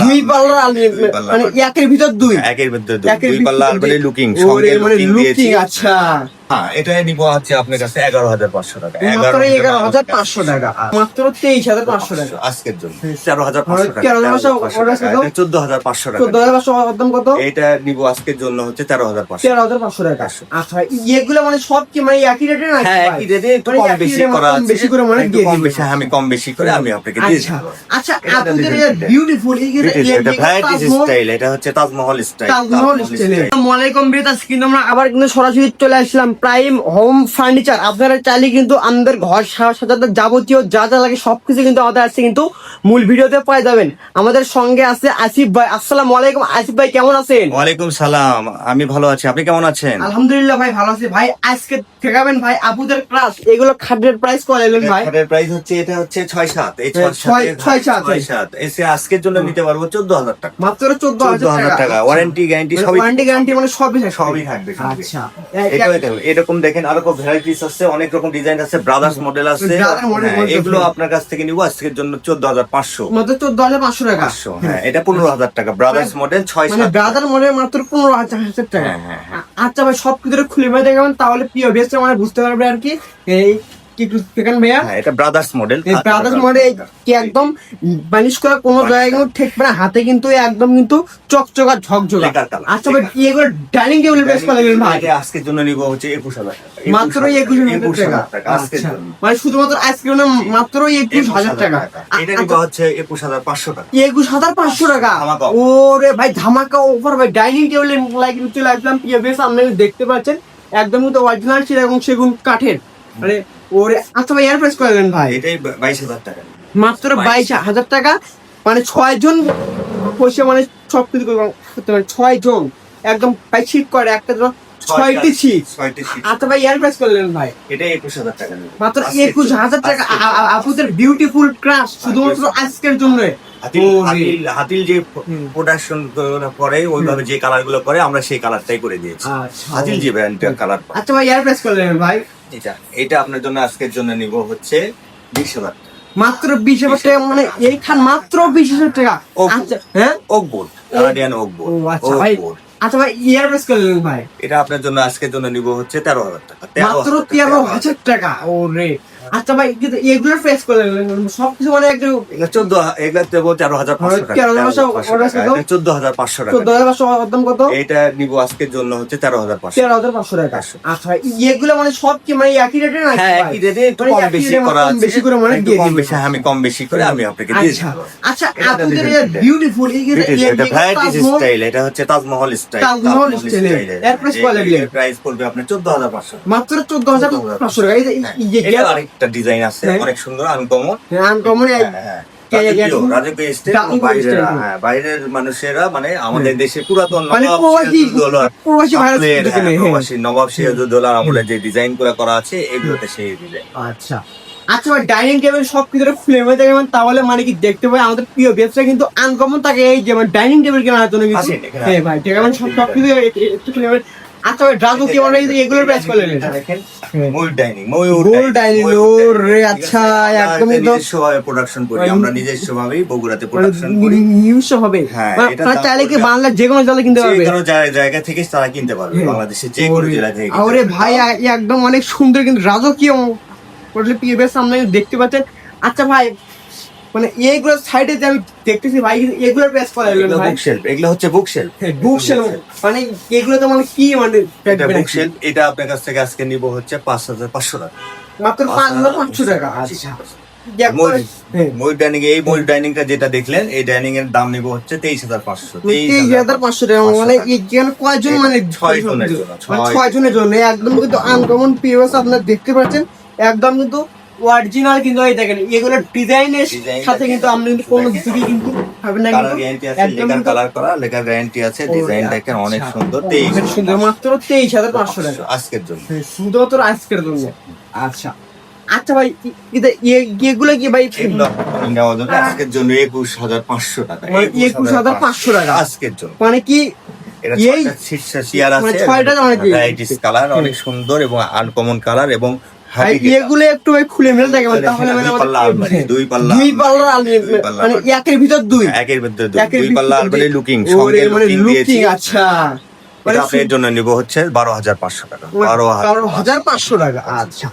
দুই পাল্লার আলমারি মানে একের ভিতর দুই। একের ভিতরে দুই। পাল্লা। আলমারি লুকিং সঙ্গে মানে লুকিং আচ্ছা। হ্যাঁ নিব হচ্ছে আপনার কাছে এগারো হাজার পাঁচশো টাকা। এগারো হাজার পাঁচশো টাকা। মাত্র তেইশ হাজার পাঁচশো টাকা। আজকের জন্য। তেরো হাজার পাঁচশো টাকা। তেরো হাজার পাঁচশো, ওটা কত? চোদ্দ হাজার পাঁচশো টাকা। চোদ্দ হাজার পাঁচশো কত? এটা নিব আজকের জন্য হচ্ছে তেরো হাজার পাঁচশো। তেরো হাজার পাঁচশো টাকা। আচ্ছা এগুলো মানে সব কি মানে একই রেটে না হ্যাঁ একই রেটে একটু মানে কম বেশি করা বেশি করে মানে দিয়ে কম বেশি আমি কম বেশি করে আমি আপনাকে দিয়ে আচ্ছা দেবো। আচ্ছা আপনাদের বিউটিফুল এটা ভ্যারাইটিস স্টাইল এটা হচ্ছে তাজমহল স্টাইল তাজমহল স্টাইলে আসসালামাইকুম বিরাজ কিন্তু আমরা আবার কিন্তু সরাসরি চলে আসলাম। প্রাইম হোম ফার্নিচার আপনারা চাইলে কিন্তু আমাদের ঘর সাজাতে যাবতীয় যা যা লাগে সবকিছু কিন্তু আমাদের আছে কিন্তু মূল ভিডিওতে পাই যাবেন। আমাদের সঙ্গে আছে আসিফ ভাই। আসসালামু আলাইকুম। আসিফ ভাই কেমন আছেন? ওয়ালাইকুম সালাম। আমি ভালো আছি। আপনি কেমন আছেন? আলহামদুলিল্লাহ ভাই ভালো আছি। ভাই আজকে ঠেকাবেন ভাই আপুদের ক্লাস এগুলো খাদ্যের প্রাইস কত এলেন ভাই? খাটের প্রাইস হচ্ছে এটা হচ্ছে ছয় সাত। এই হ্যাঁ, ছয়- ছয় সাত। ছয় সাত। এসে আজকের জন্য নিতে পারব চোদ্দ হাজার টাকা। মাত্র চোদ্দ চোদ্দ হাজার টাকা। ওয়ারেন্টি গ্যারান্টি সবই ওয়ারেন্টি গ্যারান্টি মানে সবই সবই থাকবে। আচ্ছা। এটাও এটা- এরকম দেখেন আরও ভ্যারাইটিস আছে অনেক রকম ডিজাইন আছে ব্রাদার্স মডেল আছে। হ্যাঁ, এগুলো আপনার কাছ থেকে নিবো আজকের জন্য চোদ্দ হাজার পাঁচশো। মাত্র চোদ্দ হাজার পাঁচশো টাকা। হ্যাঁ এটা পনেরো হাজার টাকা। ব্রাদার্স মডেল ছয় মানে সাত ব্রাদার মডেল মাত্র পনেরো হাজার হাজার টাকা। হ্যাঁ, হ্যাঁ, আচ্ছা ভাই সব কিছু খুলে ভাই দেখাবেন তাহলে প্রিয় বেস্ট মানে বুঝতে পারবে আর কি। এই কি একটু দেখেন ভাইয়া? হ্যাঁ এটা ব্রাদার্স মডেল ব্রাদার্স মডেল কি একদম বানিশ করা কোনো জায়গায় কিন্তু ঠেকবে না হাতে কিন্তু একদম কিন্তু চকচকা ঝকঝকা। আচ্ছা ভাই এগুলো ডাইনিং টেবিল করে ভাই। আজকের জন্য নিবো হচ্ছে একুশ হাজার টাকা। মাত্র একুশ একুশ হাজার হাজার টাকা। টাকা আজকের আচ্ছা জন্য। মানে শুধুমাত্র আইসক্রিম মাত্র টাকা। এটা নিবো হচ্ছে টাকা। একুশ হাজার পাঁচশো টাকা? ওরে ভাই ধামাকা ভাই। ডাইনিং লাইক চলে আসলাম। পিএফএস আপনারা দেখতে পাচ্ছেন। একদম কিন্তু অরিজিনাল এবং সেগুন কাঠের। মানে ওরে আচ্ছা ভাই এয়ার প্রেস করে ভাই। এটাই বাইশ হাজার টাকা। মাত্র বাইশ। হাজার টাকা মানে ছয় জন বসে মানে সব কিছু করতে পারে ছয় জন একদম ভাই ছিট করে একটা জন ছয়টি ছিট আচ্ছা ভাই এয়ার প্রেস করলেন ভাই। এটা একুশ হাজার টাকা মাত্র একুশ হাজার টাকা। আপুদের বিউটিফুল ক্রাশ শুধুমাত্র আজকের জন্য। হাতিল যে। প্রোডাকশন করে ওইভাবে যে কালারগুলো করে আমরা সেই কালারটাই করে দিয়েছি। আচ্ছা। হাতিল যে ব্র্যান্ডের কালার আচ্ছা ভাই এয়ার প্রেস করলেন ভাই। এটা এটা আপনার জন্য আজকের জন্য নিব হচ্ছে বিশ হাজার মাত্র বিশ হাজার টাকা মানে এইখান মাত্র বিশ হাজার টাকা। আচ্ছা হ্যাঁ? Oak board Canadian oak board আচ্ছা ভাই। আচ্ছা ভাই করলেন ভাই। এটা আপনার জন্য আজকের জন্য নিব হচ্ছে তেরো হাজার টাকা মাত্র তেরো হাজার টাকা ও রে আচ্ছা ভাই সবকিছু মানে একটু চোদ্দ এগুলো দেবো তেরো হাজার পাঁচশো টাকা? চোদ্দ হাজার পাঁচশো টাকা। চোদ্দ হাজার পাঁচশো কত? এটা নিব আজকের জন্য হচ্ছে তেরো হাজার পাঁচশো। তেরো হাজার পাঁচশো টাকা। আচ্ছা এগুলো মানে সব কি মানে একই রেটে না হ্যাঁ একই রেটে মানে কম বেশি করা বেশি করে মানে দিয়ে কম বেশি আমি কম বেশি করে আমি আপনাকে দিয়ে আচ্ছা দেবো আচ্ছা আপনাদের বিউটিফুল এটা ভ্যারাইটিস স্টাইল এটা হচ্ছে তাজমহল স্টাইল তাজমহল style এর। price কত লাগবে? প্রাইস পড়বে আপনার চোদ্দ হাজার পাঁচশো। মাত্র চোদ্দ হাজার পাঁচশো টাকা। এই যে- আরেকটা ডিজাইন আছে হ্যাঁ। অনেক সুন্দর আনকমন আনকমন হ্যাঁ, হ্যাঁ। বাইরের মানুষেরা মানে আমাদের দেশে পুরাতন মানে নবাব যে ডিজাইনগুলো করা আছে এগুলোতে সেই ডিজাইন আচ্ছা। আচ্ছা ডাইনিং টেবিল সব কিছু ফ্লেমে দেখবেন তাহলে মানে কি দেখতে পাই? আমাদের প্রিয় ব্যবসা কিন্তু আনকমন থাকে এই যে মানে ডাইনিং টেবিল কেনার জন্য হ্যাঁ ভাই ঠিক আছে সব সব কিছু একটু আচ্ছা ড্রাগো কি মানে এগুলোর প্রাইস করলেন এটা দেখেন হ্যাঁ। ময়ূর ডাইনিং ময়ূর গোল ডাইনিং ওর রে আচ্ছা একদমই তো নিজস্ব প্রোডাকশন করি আমরা নিজস্ব বগুড়াতে প্রোডাকশন করি নিউজ হবে হ্যাঁ, মানে আপনারা চাইলে কি বাংলার যে কোনো জায়গায় কিনতে যে কোনো জায়গা- থেকে তারা কিনতে পারবে হ্যাঁ। বাংলাদেশের যে কোনো জেলা থেকে আরে ভাই একদম অনেক সুন্দর কিন্তু রাজকীয় সামনে দেখতে পাচ্ছেন আচ্ছা ভাই মানে এইগুলো সাইডে যে আমি দেখতেছি ভাই এগুলোর করা এগুলো ভাই। বুকশেলফ এগুলো হচ্ছে বুক সেলফ মানে এগুলো তো মানে কি মানে এটা বুকশেলফ এটা আপনার কাছ থেকে আজকে নিব হচ্ছে পাঁচ হাজার পাঁচশো টাকা। মাত্র পাঁচ হাজার পাঁচশো টাকা আচ্ছা। ময়ূর- হ্যাঁ। ডাইনিং এই ময়ূর ডাইনিংটা যেটা দেখলেন এই ডাইনিং এর দাম নিব হচ্ছে তেইশ হাজার পাঁচশো তেইশ হাজার পাঁচশো টাকা। মানে কয়জন মানে ছয় জনের জন্য, মানে ছয়। ছয় জনের জন্য একদম কিন্তু আনকমন পিওস আপনারা দেখতে পাচ্ছেন একদম কিন্তু অরিজিনাল কিন্তু এই দেখেন এগুলো ডিজাইনের সাথে কিন্তু আপনি কিন্তু কোনো কিছু কিন্তু পাবেন না কালার গ্যারান্টি আছে লেকার কালার করা লেকার গ্যারান্টি আছে ডিজাইন দেখেন অনেক আচ্ছা। সুন্দর ও, তেইশ অনেক সুন্দর মাত্র তেইশ হাজার পাঁচশো টাকা। আজকের জন্য। শুধুমাত্র আজকের জন্য। আচ্ছা। আচ্ছা ভাই এগুলো কি ভাই? আজকের জন্য একুশ হাজার পাঁচশো টাকা। মানে 21,500 টাকা। আজকের জন্য। মানে কি এই- ছয়টা মানে আছে ছয়টা মানে কালার অনেক সুন্দর এবং আনকমন কালার এবং এগুলো একটু ভাই খুলে মেলে দেখাবেন তাহলে মানে দুই পাল্লা দুই পাল্লা দুই আলমারি, মানে। একের ভিতর দুই। একের ভিতরে দুই দুই পাল্লা। আলমারি লুকিং সঙ্গে মানে লুকিং লুকিং আচ্ছা। মানে এটা আপনার জন্য নিব হচ্ছে বারো হাজার পাঁচশো টাকা। বারো বারো হাজার পাঁচশো টাকা আচ্ছা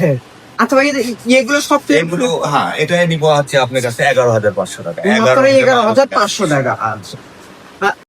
হ্যাঁ। আচ্ছা ভাই এগুলো সব এগুলো হ্যাঁ এটা নিব হচ্ছে আপনার কাছে এগারো হাজার পাঁচশো টাকা। এগারো হাজার পাঁচশো টাকা আচ্ছা।